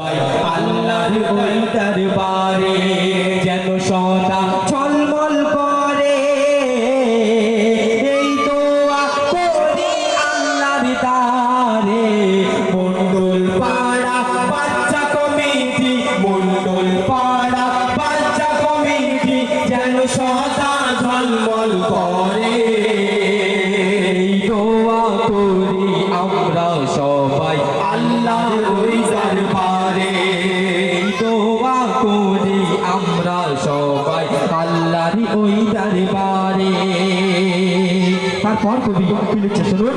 আল্লাহর ওই দরবারে যেন সদা ঝলমল করে। এই দোয়া করি দারে মন্ডল পাড়া, বাচ্চা কমিটি মন্ডল পাড়া, বাচ্চা কমিটি যেন সদা ঝলমল করে। এই দোয়া করি আমরা সবাই তারপর কবি কি লিখছে, শুনুন।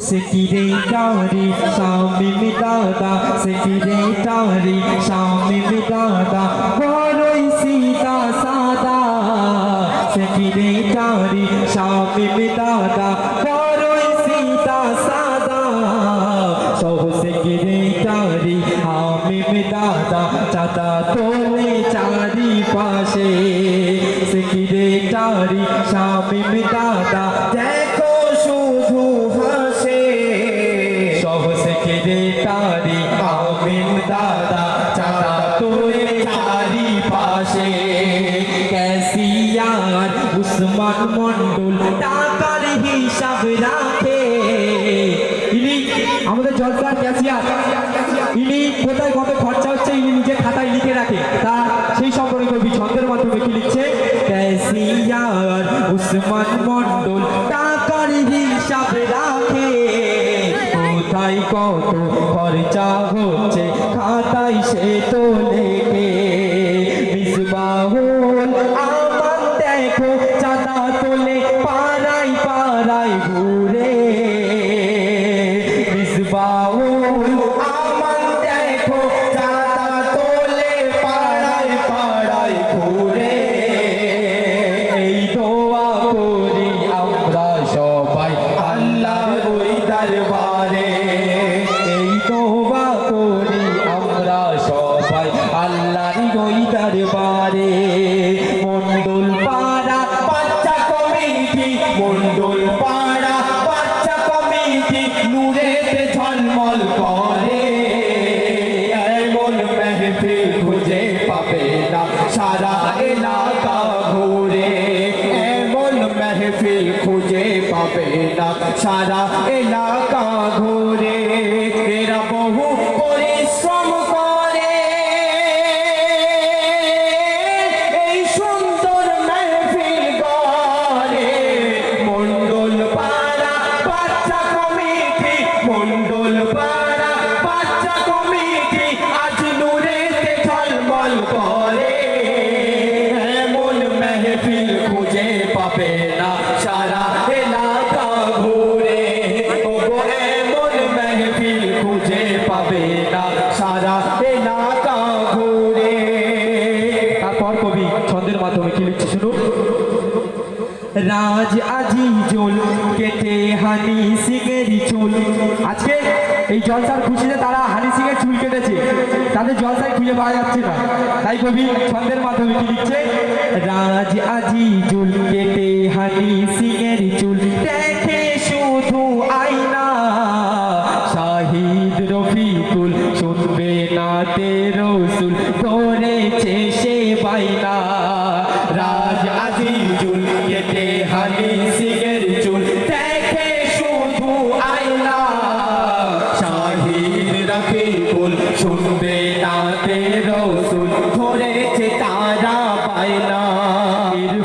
সেকিরেটারি স্বামী দাদা? সেকিরেটারি স্বামী দাদা? বড়ই সীতা সাদা। সেকিরেটারি স্বামী দাদা? বড়ই সীতা সাদা। সব সেকিরেটারি হামিম দাদা? চাচা তোলে চারি পাশে সেকিরেটারি স্বামী দাদা। দেখো শুধু হাসে। সব সেক্রেটারি আমিন দাদা। চাচা তোরে চারি পাশে ক্যাসিয়ার, উসমান মন্ডল টাকার হিসাব রাখে। ইনি আমাদের জলসার ক্যাসিয়ার। ইনি কোথায় কত খরচা হচ্ছে, ইনি নিজের খাতায় লিখে রাখে। তা কোথায় কত খরচা হচ্ছে খাতায় সে তো লেখে। মিসবাহুল আমার দেখো চাঁদা তোলে পাড়াই পাড়াই ঘুরে। না সারা এলাকা ঘুরে এমন মেহফিল খুঁজে পাবে না। সারা এলাকা ঘুরে পাবে না সারা এলাকা ঘুরে। তারপর কবি ছন্দের মাধ্যমে কি লিখছে শুনুন? রাজ আজি জল কেটে হানি সিংয়েরই চুল। আজকে এই জলসার খুশিতে তারা হানি সিং এর চুল কেটেছে। তাদের জলসায় খুঁজে পাওয়া যাচ্ছে না। তাই কবি ছন্দের মাধ্যমে কি লিখছে? রাজ আজি জুল কেটে হানি সিংয়ের চুল।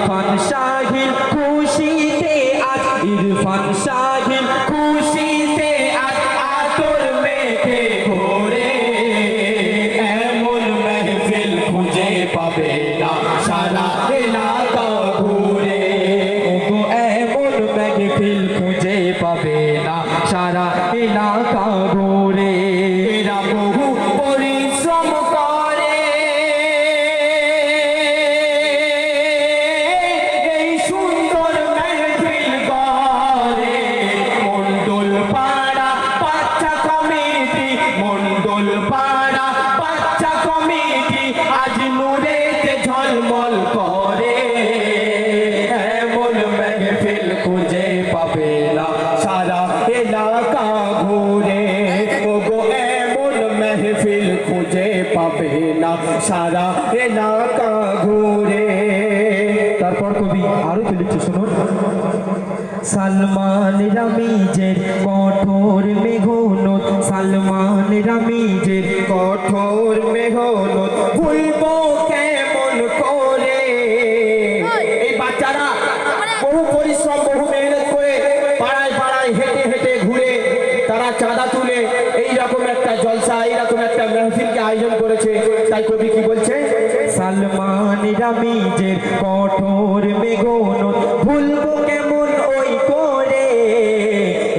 ইরফান শাহিদ খুশিতে আজ, ইরফান খুশিতে আজ, আতর মেখে ঘোরে এমন মেহফিল খুঁজে পাবে না, সারা এলাকা ঘুরে। এমন মেহফিল খুঁজে পাবে সারা এলাকা ঘুরে। না সারা এলাকা ঘুরে। তারপর কবি আরও লিখছে শুনুন। সালমান রামিজের কঠোর মেঘন সালমান রামিজের কঠোর মেঘন ভুলবো সালমান রামিজের কঠোর মেঘনত ভুলবো কেমন ওই করে?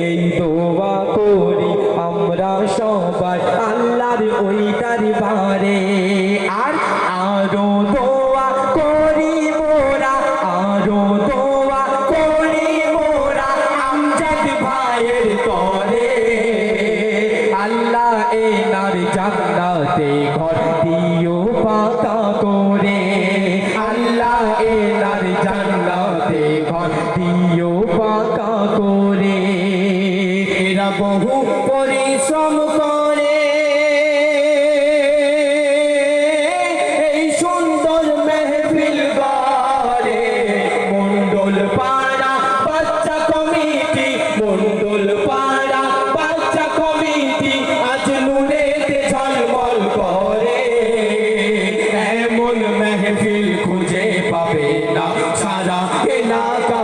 এই দোয়া করি আমরা সবাই আল্লাহর ওই দরবারে। আর আরও দোয়া করি মোরা, আরও দোয়া করি মোরা আমজাদ ভাইয়ের তরে আল্লাহ এনার জান্নাতে ঘর দিও পাকা বহু পরিশ্রম করে। এই সুন্দর মেহফিল মন্ডল পাড়া, বাচ্চা কমিটি মন্ডল পাড়া কমিটি আজ নুরেতে ঝলমল করে। এমন মেহফিল খুঁজে পাবে না সারা এলাকা।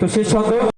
তো সে সন্দেহ